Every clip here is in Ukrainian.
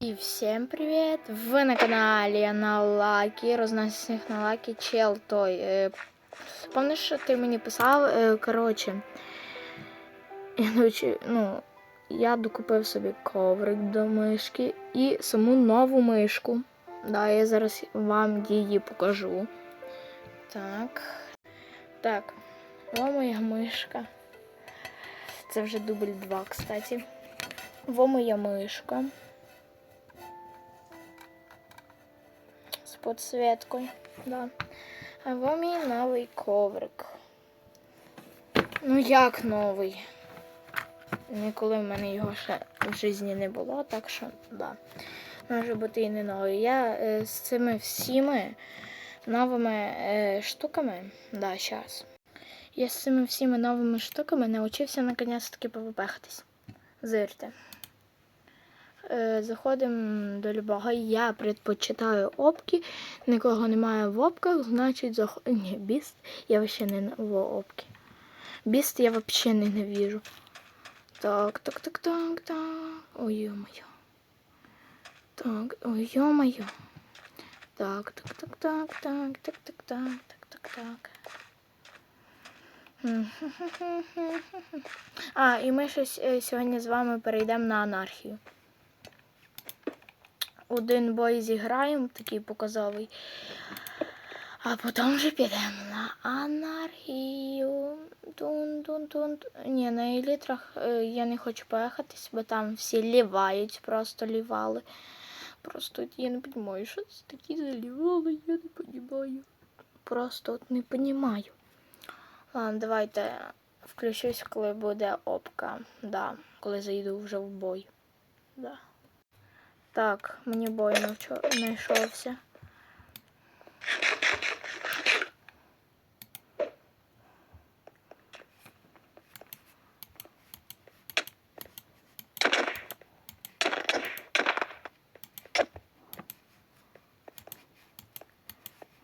І всім привіт! Ви на каналі на Лакі, розносних на Лакі чел той. Е, Пам'ятаєш, що ти мені писав? Е, коротше, я, ну, я докупив собі коврик до мишки і саму нову мишку. Да, я зараз вам її покажу. Так. Так, о моя мишка. Це вже дубль 2, кстати. Во моя мишка. З підсвіткою. Да. А во мій новий коврик. Ну як новий? Ніколи в мене його ще в житті не було, так що да. Може бути і не новий. Я е, з цими всіми новими е, штуками, да, щас. Я з цими всіми новими штуками навчився наконець-таки повипехатись. Зирте. Е, Заходимо до любого. Я предпочитаю опки. Нікого немає в опках, значить заход... Ні, біст я вообще не в опки. Біст я вообще ненавижу. Так, так, так, так, так. Ой, ё-моё. Так, ой, ё-моё. Так, так, так, так, так, так, так, так, так, так, так. А, і ми щось е, сьогодні з вами перейдемо на анархію один бой зіграємо, такий показовий. А потім вже підемо на анархію. Тун -тун -тун. Ні, на елітрах е, я не хочу поїхатись, бо там всі лівають, просто лівали. Просто я не розумію, що це такі залівали, я не розумію. Просто от не розумію. Ладно, давайте включусь, коли буде опка. Да, коли зайду вже в бой. Да. Так, мені бой знайшовся.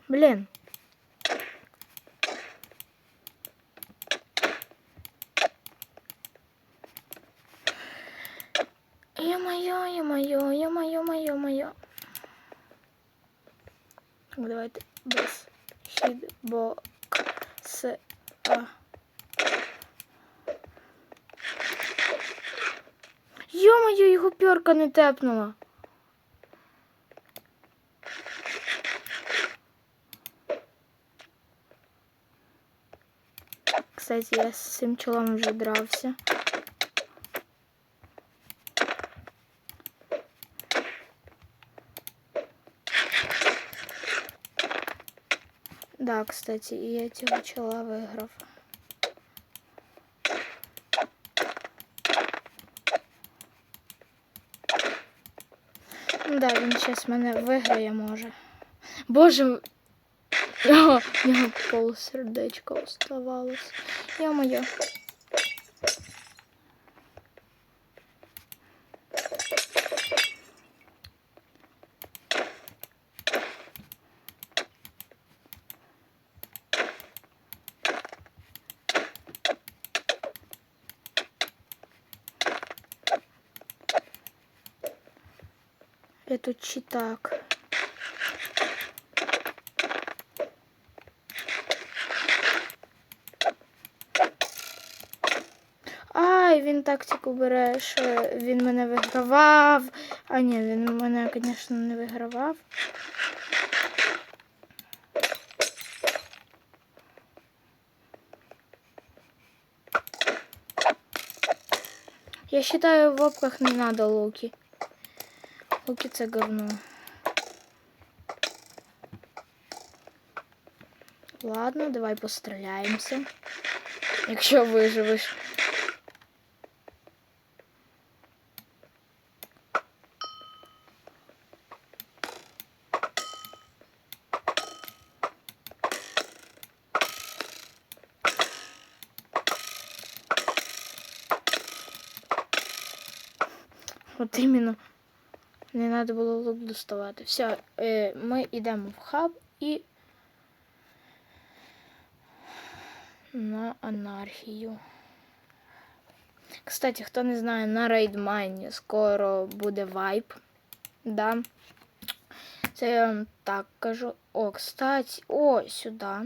Блін. хідбок с а. Ё-моё, його пёрка не тепнула. Кстати, я з цим чолом вже дрався. Кстати, и я тебя начала виграв. Ну Да, він зараз мене виграє може. Боже, О, в нього полсердечка оставалось. Я моя. Это чи так? Ай, він тактику бере, що він мене вигравав. А ні, він мене, звісно, не вигравав. Я считаю, в опках не надо луки. Луки це говно. Ладно, давай постріляємося. Якщо виживеш. От іменно. Не треба було лук доставати. Все, е, ми йдемо в хаб і на анархію. Кстати, хто не знає, на рейдмайні скоро буде вайп. Да. Це я вам так кажу. О, кстати, о, сюди.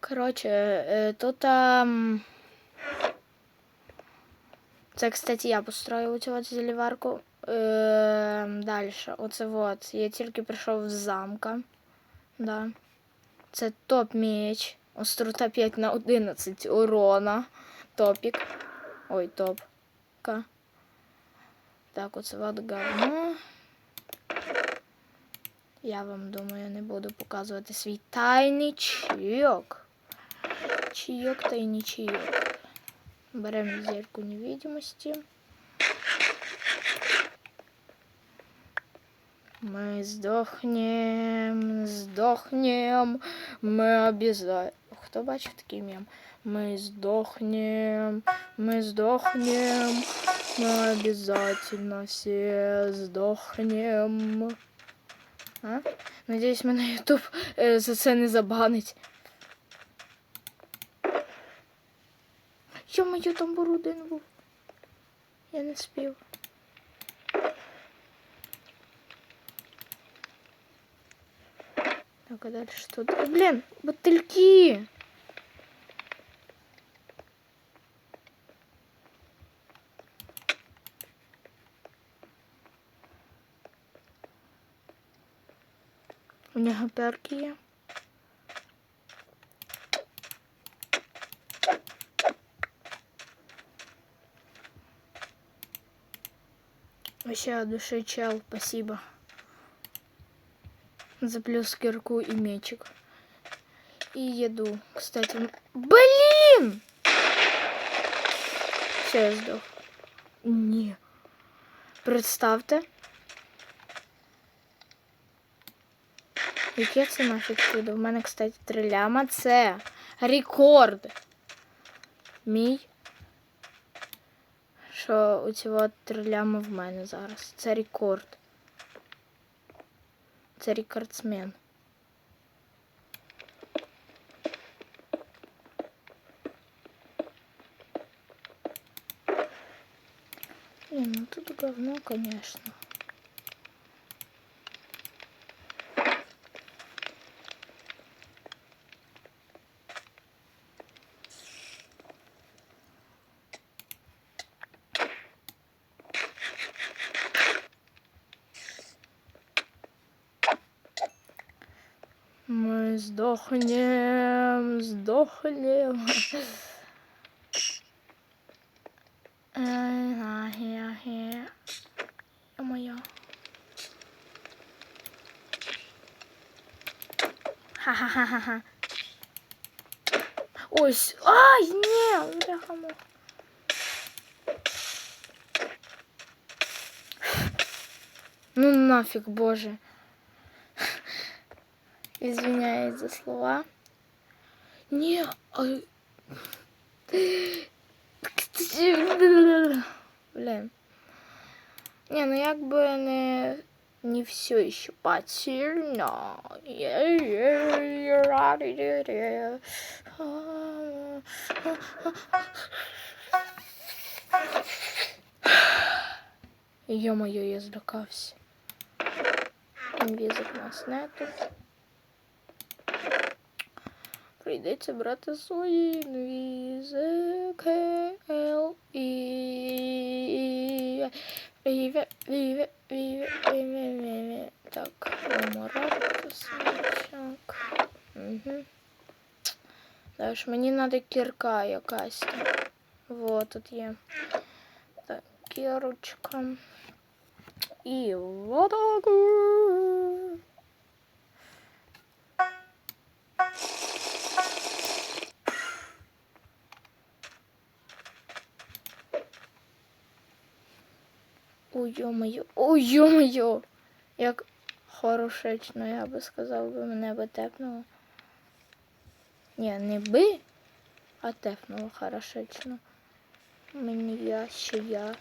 Коротше, е, тут. ам, Це, кстати, я построїла цю от зеліварку. Е, далі. Оце от. Я тільки прийшов з замка. Да. Це топ меч. Острота 5 на 11 урона. Топік. Ой, топка. Так, оце от говно. Я вам думаю, не буду показувати свій тайний чайок. Чайок та й не чайок. Беремо зірку невидимости. Мы сдохнем, сдохнем, мы обязательно... Хто бачив такий мем? Мы сдохнем, мы сдохнем, мы обязательно все сдохнем. А? Надіюсь, мене Ютуб е, за це не забанить. Йо-моє, там Бородин був. Я не спів. Так, а дальше что? О, блин, бутыльки! У нього перки є. Вообще от души чел, спасибо. За плюс кирку и мечик. И еду, кстати. Блин! Все, я сдох. Ні. Представте. Яке це нафіг чудо? У мене, кстати, три ляма. Це рекорд. Мій. Що у цього три в мене зараз. Це рекорд. Це рекордсмен. Не, ну тут говно, конечно. Мы сдохнем, сдохнем. Моя. Ха-ха-ха-ха. Ой, ай, не, бляха Ну нафиг, боже. Извиняюсь за слова. Не, а... Блин. Не, ну якби не, не все еще потеряно. Ё-моё, я злякався. Візок нас нету Прийдеться брати свої інвізики. Л і Віве, віве, віве, віве, віве. Так, морати смачок. Угу. Далі мені треба кірка якась. там. Вот тут є. Так, кірочка. І вот так. Ой, ё-моё, ой, ё-моё. Як хорошечно, я би сказав, би мене би тепнуло. Ні, не би, а тепнуло хорошечно. Мені я ще я.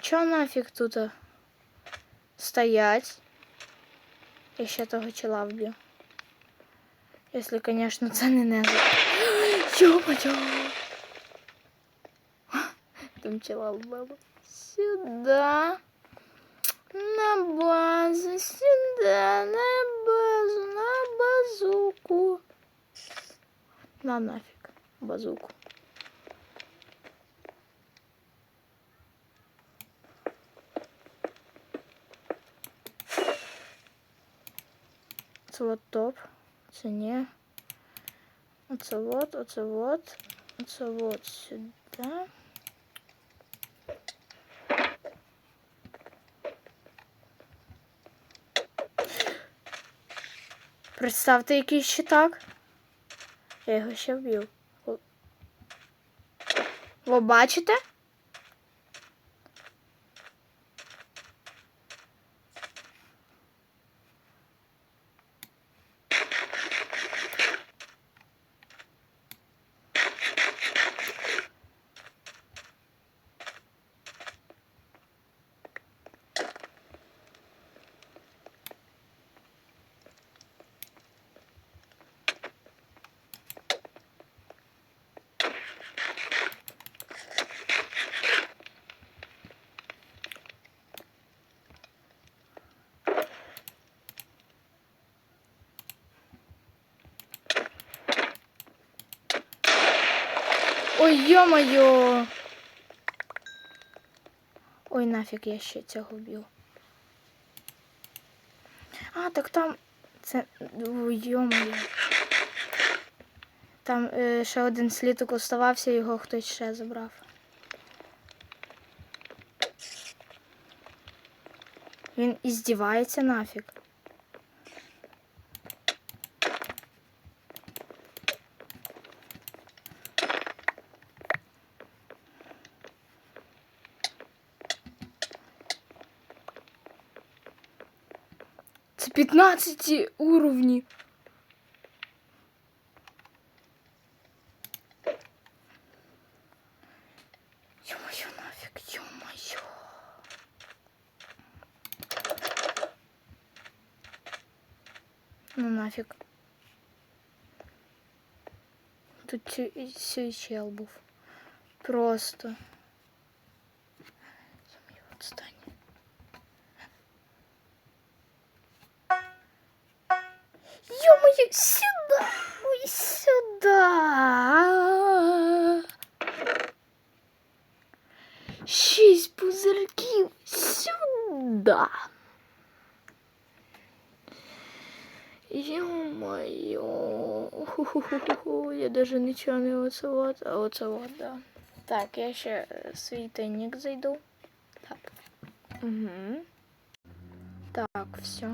Чо нафіг тут а, стоять? Я ще того чола вб'ю. Якщо, звісно, це не неза. Ё-моё! Там чела вбило. Сюда. На базу, сюда, на базу, на базуку. На нафиг базуку. Це от топ. Це ні. Оце вот, оце вот. Оце вот сюди. Представте, якийсь ще. Я його ще вб'ю. Ви бачите? Ой, ё-моё! Ой, нафіг я ще цього вб'ю. А, так там. Це. Ой, ё-моё. Там е, ще один слідок оставався, його хтось ще забрав. Він іздівається нафіг. 15 уровні. Ё-моё, нафиг, ё-моё. Ну нафиг. Тут все чел був. Просто. Ху-ху-ху-ху. Я даже нічого не оце вот, а оце вот, да. Так, я ще е, в свій тайник зайду. Так. Угу. Так, все.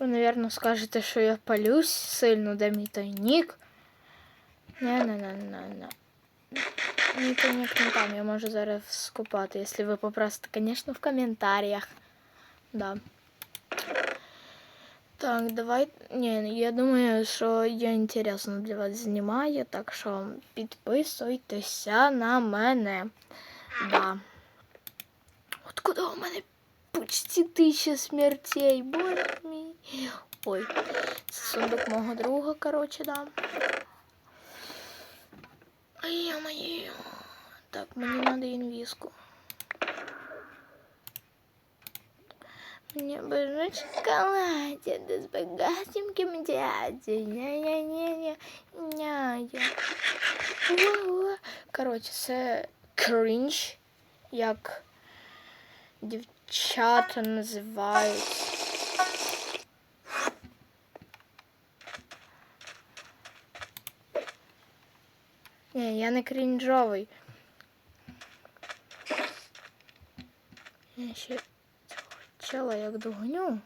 Ви, наверное, скажете, що я палюсь сильно, де мій тайник. Не-не-не-не-не. Мій тайник не там, я можу зараз скупати, якщо ви попросите, конечно, в коментарях. Да. Так, давай. Ні, я думаю, що я інтересно для вас знімаю, так що підписуйтеся на мене. Да. От куди у мене почти тисяча смертей, боже мій. Ой, це сундук мого друга, короче, да. Ай, моє. Так, мені надо інвізку. Бы жить шоколаде, да с богатеньким дядей. Ня-ня-ня-ня. Ня-ня. Во-во. Короче, це крінж, як дівчата називають. Ні, я не крінжовий. Я ще чела як догоню.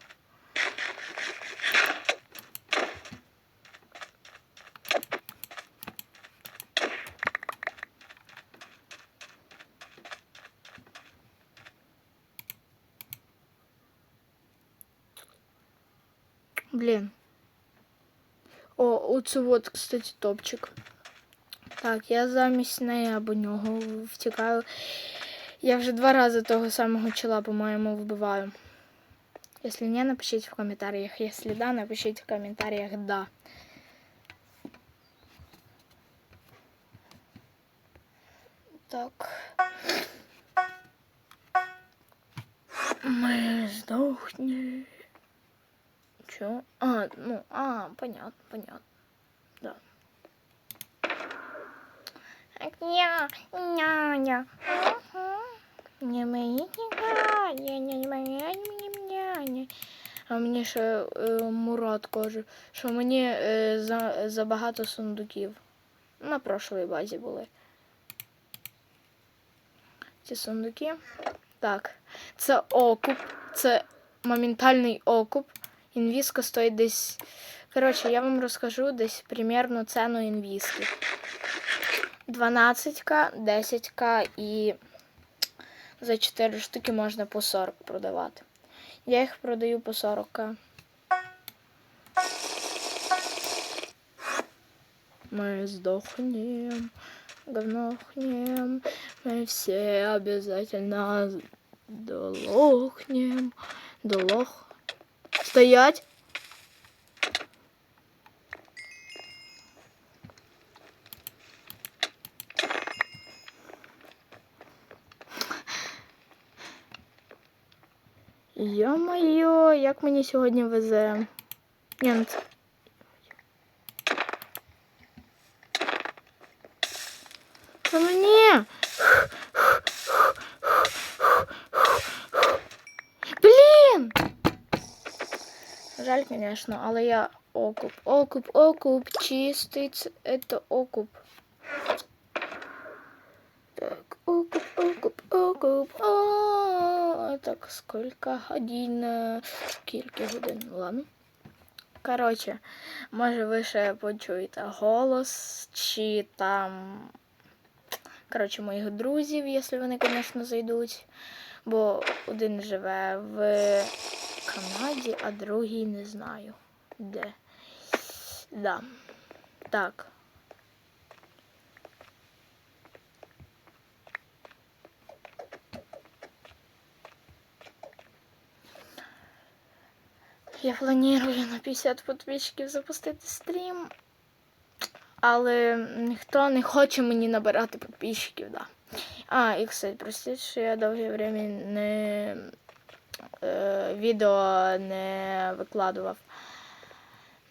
Блін. О, оце от, кстати, топчик. Так, я замість неї або нього втікаю. Я вже два рази того самого чола, по-моєму, вбиваю. Если не, напишите в комментариях. Если да, напишите в комментариях да. Так. Мы сдохнем. Чё? А, ну, а, понятно, понятно. Да. Я, няня. Не мені не не не А мені ще е, Мурат каже, що мені е, за, забагато сундуків. На прошлій базі були. Ці сундуки. Так. Це окуп. Це моментальний окуп. Інвіска стоїть десь. Коротше, я вам розкажу десь примерно ціну інвіски. 12к, 10к і за 4 штуки можна по 40 продавати. Я їх продаю по 40к. Мы сдохнем, говнохнем, мы все обязательно долохнем, долох. Стоять! Йо-моє, як мені сьогодні везе. Ні, ну це... Та мені! Блін! Жаль, конечно, але я окуп. Окуп, окуп, чистий, ц- это окуп. Так, окуп, окуп, окуп. А, так, сколько годин? е, Скільки годин? Ладно. Коротше, може ви ще почуєте голос, чи там. Коротше, моїх друзів, якщо вони, звісно, зайдуть. Бо один живе в Канаді, а другий не знаю де. Да. Так. Я планую на 50 подписчиків запустити стрім. Але ніхто не хоче мені набирати підписчиків, да. А, і кстати, простіть, що я довге время не е, відео не викладував.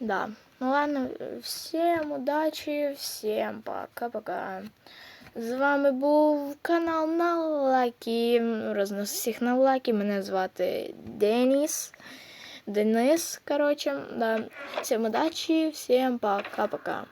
Да. Ну ладно, всім удачі, всім пока-пока. З вами був канал на Лакі. Рознос всіх на Лакі. Мене звати Деніс. Денис, короче, Да. Всем удачи, всем пока-пока.